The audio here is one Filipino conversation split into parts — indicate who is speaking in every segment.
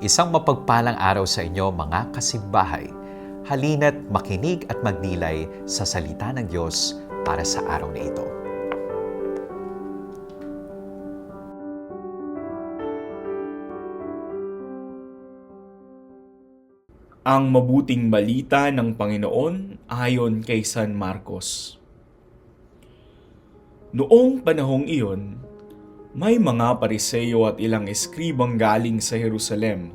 Speaker 1: Isang mapagpalang araw sa inyo mga kasimbahay. Halina't makinig at magnilay sa salita ng Diyos para sa araw na ito.
Speaker 2: Ang mabuting balita ng Panginoon ayon kay San Marcos. Noong panahong iyon, may mga pariseyo at ilang eskribang galing sa Jerusalem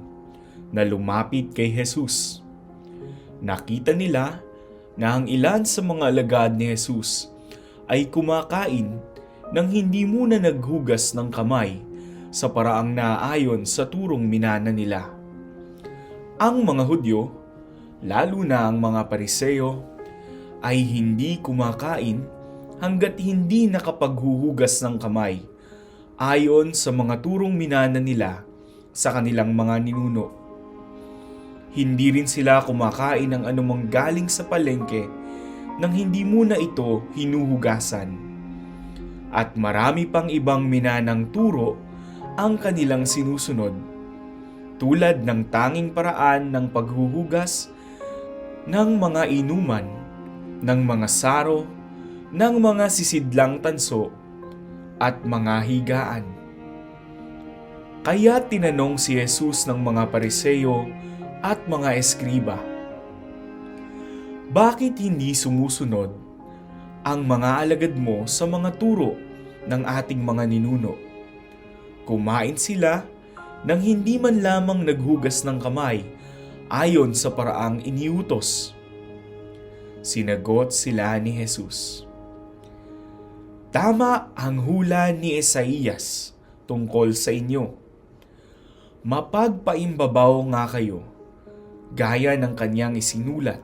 Speaker 2: na lumapit kay Jesus. Nakita nila na ang ilan sa mga alagad ni Jesus ay kumakain nang hindi muna naghugas ng kamay sa paraang naayon sa turong minana nila. Ang mga Hudyo, lalo na ang mga Pariseo, ay hindi kumakain hanggat hindi nakapaghuhugas ng kamay ayon sa mga turong minana nila sa kanilang mga ninuno. Hindi rin sila kumakain ng anumang galing sa palengke nang hindi muna ito hinuhugasan. At marami pang ibang minanang turo ang kanilang sinusunod tulad ng tanging paraan ng paghuhugas ng mga inuman, ng mga saro, ng mga sisidlang tanso, at mga higaan. Kaya tinanong si Jesus ng mga pariseyo at mga eskriba, Bakit hindi sumusunod ang mga alagad mo sa mga turo ng ating mga ninuno? Kumain sila nang hindi man lamang naghugas ng kamay ayon sa paraang iniutos. Sinagot sila ni Jesus. Tama ang hula ni Esaias tungkol sa inyo. Mapagpaimbabaw nga kayo, gaya ng kanyang isinulat.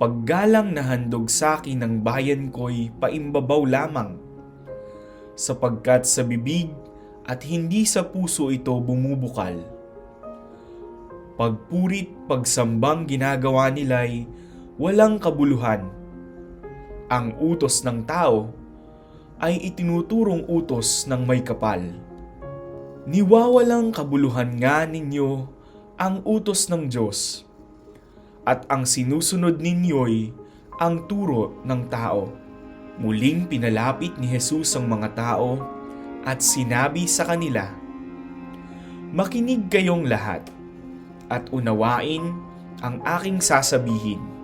Speaker 2: Paggalang na handog sa akin ng bayan ko'y paimbabaw lamang, sapagkat sa bibig at hindi sa puso ito bumubukal. Pagpurit pagsambang ginagawa nila'y walang kabuluhan. Ang utos ng tao ay itinuturong utos ng may kapal. Niwawalang kabuluhan nga ninyo ang utos ng Diyos at ang sinusunod ninyo'y ang turo ng tao. Muling pinalapit ni Jesus ang mga tao at sinabi sa kanila, Makinig kayong lahat at unawain ang aking sasabihin.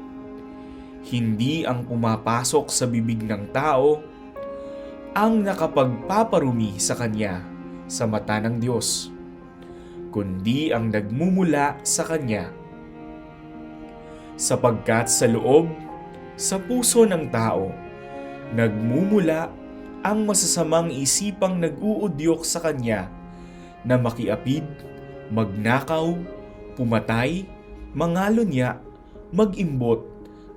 Speaker 2: Hindi ang pumapasok sa bibig ng tao ang nakapagpaparumi sa kanya sa mata ng Diyos, kundi ang nagmumula sa kanya. Sapagkat sa loob, sa puso ng tao, nagmumula ang masasamang isipang nag-uudyok sa kanya na makiapid, magnakaw, pumatay, mangalunya, magimbot,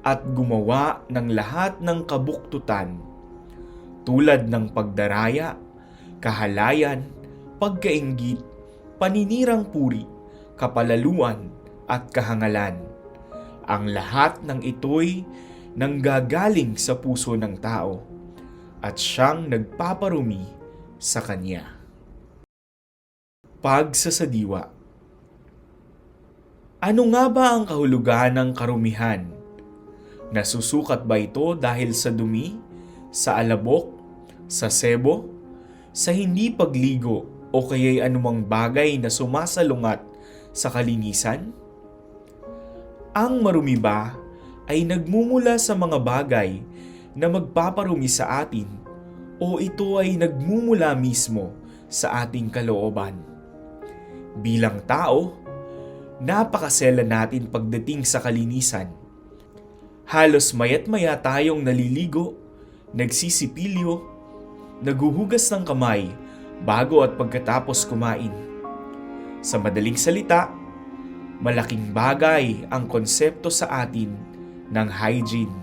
Speaker 2: at gumawa ng lahat ng kabuktutan tulad ng pagdaraya, kahalayan, pagkaingit, paninirang puri, kapalaluan, at kahangalan. Ang lahat ng ito'y nanggagaling sa puso ng tao at siyang nagpaparumi sa kanya. Pagsasadiwa Ano nga ba ang kahulugan ng karumihan? Nasusukat ba ito dahil sa dumi, sa alabok, sa sebo, sa hindi pagligo o kaya'y anumang bagay na sumasalungat sa kalinisan? Ang marumi ba ay nagmumula sa mga bagay na magpaparumi sa atin o ito ay nagmumula mismo sa ating kalooban. Bilang tao, napakasela natin pagdating sa kalinisan. Halos mayat maya tayong naliligo, nagsisipilyo, naguhugas ng kamay bago at pagkatapos kumain. Sa madaling salita, malaking bagay ang konsepto sa atin ng hygiene.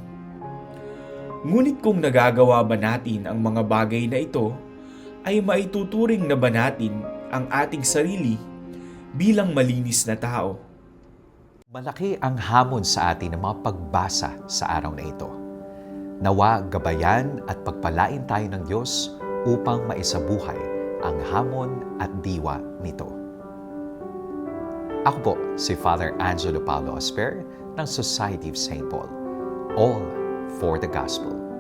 Speaker 2: Ngunit kung nagagawa ba natin ang mga bagay na ito, ay maituturing na ba natin ang ating sarili bilang malinis na tao?
Speaker 1: Malaki ang hamon sa atin ng mga pagbasa sa araw na ito. Nawa gabayan at pagpalain tayo ng Diyos upang maisabuhay ang hamon at diwa nito. Ako po si Father Angelo Paulo Asper ng Society of St. Paul. All for the Gospel.